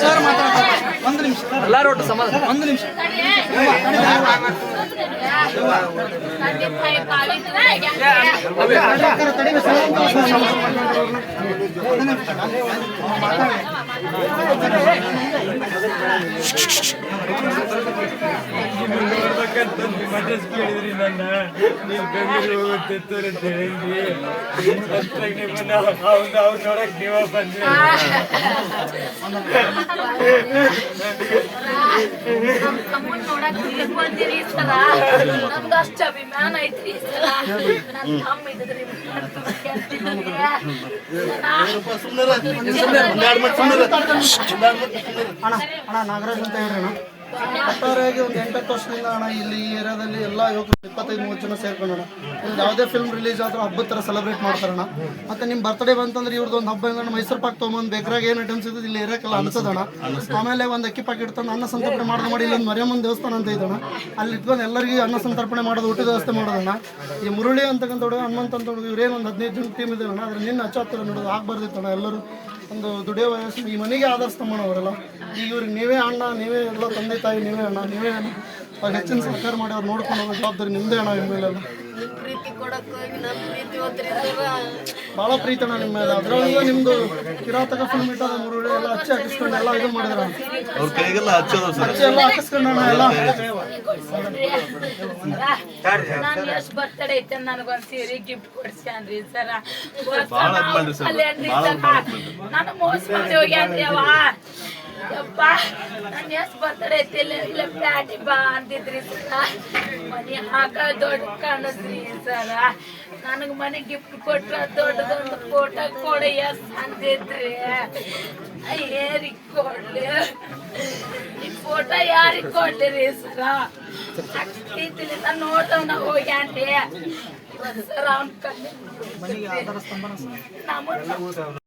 Sir ಮಾತಾಡ್ತಾರೆ ಒಂದು ನಿಮಿಷ. ಎಲ್ಲಾರು ಒಟ್ಟು ಸಮಾಧಾನ. ಒಂದು ನಿಮಿಷ. ಅಕ್ಕ, ತಡಿಬೇಕು ಸರ್ ಒಂದು ನಿಮಿಷ ಮಾತಾಡಿ ಅಡ್ರೆಸ್ ಕೇಳಿದ್ರಿ ನನ್ನ ನೀವು ಬೆಂಗಳೂರು ಹೋಗುತ್ತೆ ಅಂತ ಹೇಳಿದ್ರಿ ಅಷ್ಟ್ರಾಗ ನಿಮ್ಮನ್ನ ಅವ್ನು ಅವ್ರು ನೋಡಕ್ ನೀವ ಬಂದ್ರಿ ನಮ್ಗೆ ಅಷ್ಟು ಅಭಿಮಾನ ಐತ್ರಿ ಅಣ್ಣ ಅಣ್ಣ ನಾಗರಾಜ್ ಅಂತ ಹೇಳ್ರಿ ಒಟ್ಟಾರೆಯಾಗಿ ಒಂದು ಎಂಟತ್ತು ವರ್ಷದಿಂದ ಅಣ್ಣ, ಇಲ್ಲಿ ಈ ಏರಿಯಾದಲ್ಲಿ ಎಲ್ಲ ಯುವಕರು ಇಪ್ಪತ್ತೈದು, ಮೂವತ್ತು ಜನ ಸೇರ್ಕೊಂಡೋಣ ಇಲ್ಲಿ ಯಾವುದೇ ಫಿಲ್ಮ್ ರಿಲೀಸ್ ಆದ್ರೂ ಹಬ್ಬದ ಥರ ಸೆಲೆಬ್ರೇಟ್ ಮಾಡ್ತಾರಣ್ಣ. ಮತ್ತೆ ನಿಮ್ಮ ಬರ್ತ್ಡೇ ಬಂತಂದ್ರೆ ಇವ್ರದ್ದು ಒಂದು ಹಬ್ಬ ಇಲ್ಲ ಮೈಸೂರು ಪಾಕ್ ತೊಗೊಂಬಂದು ಬೇಕ್ರಾಗ ಏನು ಐಟಮ್ಸ್ ಇದ್ದು ಇಲ್ಲಿ ಏರಿಯಾಕೆಲ್ಲ ಅನ್ಸದಣ್ಣ ಆಮೇಲೆ ಒಂದು ಅಕ್ಕಿ ಪಾಕ್ ಇಡ್ತಾನೆ, ಅನ್ನ ಸಂತರ್ಪಣೆ ಮಾಡೋದು ಮಾಡಿ, ಇಲ್ಲೊಂದು ಮರಿಯಮ್ಮನ ದೇವಸ್ಥಾನ ಅಂತ ಇದ್ದಣ್ಣ ಅಲ್ಲಿ ಇಟ್ಕೊಂಡು ಎಲ್ಲರಿಗೂ ಅನ್ನ ಸಂತರ್ಪಣೆ ಮಾಡೋದು ಊಟದ ವ್ಯವಸ್ಥೆ ಮಾಡೋದಣ್ಣ ಈ ಮುರುಳಿ ಅಂತಕ್ಕಂಥ ಹುಡುಗ ಹನುಮಂತ ಅಂತ ಹುಡುಗ ಇವ್ರೇನು ಒಂದು ಹದಿನೈದು ಜನ ಟೀಮ್ ಇದ್ದಾರಣ್ಣ ಅದ್ರ ನಿನ್ನ ಹಚ್ಚ ಹತ್ತಿರ ನೋಡೋದು ಆಗಬಾರ್ದಿತ್ತಣ್ಣ ಎಲ್ಲರೂ. ಒಂದು ದುಡಿಯೋ ವಯಸ್ಸು, ಈ ಮನೆಗೆ ಆಧಾರ ಸ್ತಂಭಣ ಅವರೆಲ್ಲ. ಈಗ ಇವ್ರಿಗೆ ನೀವೇ ಅಣ್ಣ, ನೀವೇ ಎಲ್ಲ ತಂದೆ ತಾಯಿ, ನೀವೇ ಅಣ್ಣ ನೀವೇ ಅಣ್ಣ. ಅವ್ರು ಹೆಚ್ಚಿನ ಸರ್ಕಾರ ಮಾಡಿ ಅವ್ರು ನೋಡ್ಕೊಂಡು ಜವಾಬ್ದಾರಿ ನಿಮ್ಮದೇ ಅಣ್ಣ ಎಂಬ ಪ್ರೀತಿ ಭಾಳ ಪ್ರೀತನ ನಿಮ್ಮ ಮೇಲೆ. ಅದರೊಳಗೆ ನಿಮ್ಮದು ಕಿರಾತಕ ಫಿಲ್ಮ್ ಇಟ್ಟದ ಮುರುಳಿ ಎಲ್ಲ ಹಚ್ಚಿ ಹಾಕಿಸ್ಕೊಂಡು ಎಲ್ಲ ಇದು ಮಾಡಿದ್ರ. ಅವ್ರ ಕೈಗೆಲ್ಲ ಹಚ್ಚೋದು ಸರ್. ಹಚ್ಚಿ ಎಲ್ಲ ಹಾಕಿಸ್ಕೊಂಡು ಅಣ್ಣ ಎಲ್ಲ. ನಾನು ಎಷ್ಟು ಬರ್ತಡೇ ಐತೆ ನನಗೊಂದು ಸೀರೆ. ಗಿಫ್ಟ್ ಕೊಡ್ಸ್ಯಾನ್ರಿ ಸರ. ನಾನು ಮೋಸ ಮಾಡಿ ಹೋಗ್ಯಾನ್ರಿ ಅವ ಯಪ್ಪ, ನಾನು ಎಷ್ಟು ಬರ್ತಡೇ ಐತಿ, ಇಲ್ಲ ಪ್ಯಾಟಿ ಬಾ ಅಂತಿದ್ರಿ ಸರ. ಮನೆ ಹಾಕ ದೊಡ್ಡ ಕಾಣಿಸ್ರಿ ಸರ. ನನಗೆ ಮನೆ ಗಿಫ್ಟ್ ಕೊಟ್ರ ದೊಡ್ಡದೊಂದು ಫೋಟೋ ಕೊಡಿ ಎಸ್ ಅಂದಿದ್ರಿ. ಏರಿ ಕೊಡ್ಲಿ. ಈ ಫೋಟೋ ಯಾರಿಗೆ ಕೊಡ್ಲಿರಿ ಸರ? ಪ್ರೀತಿಲಿಂದ ನೋಡ್ದವ್ನ ಹೋಗ್ಯಾನ್ರಿ. ಸರ್ ಅವ್ನ ಕಣ್ಣು ಮನೆಗೆ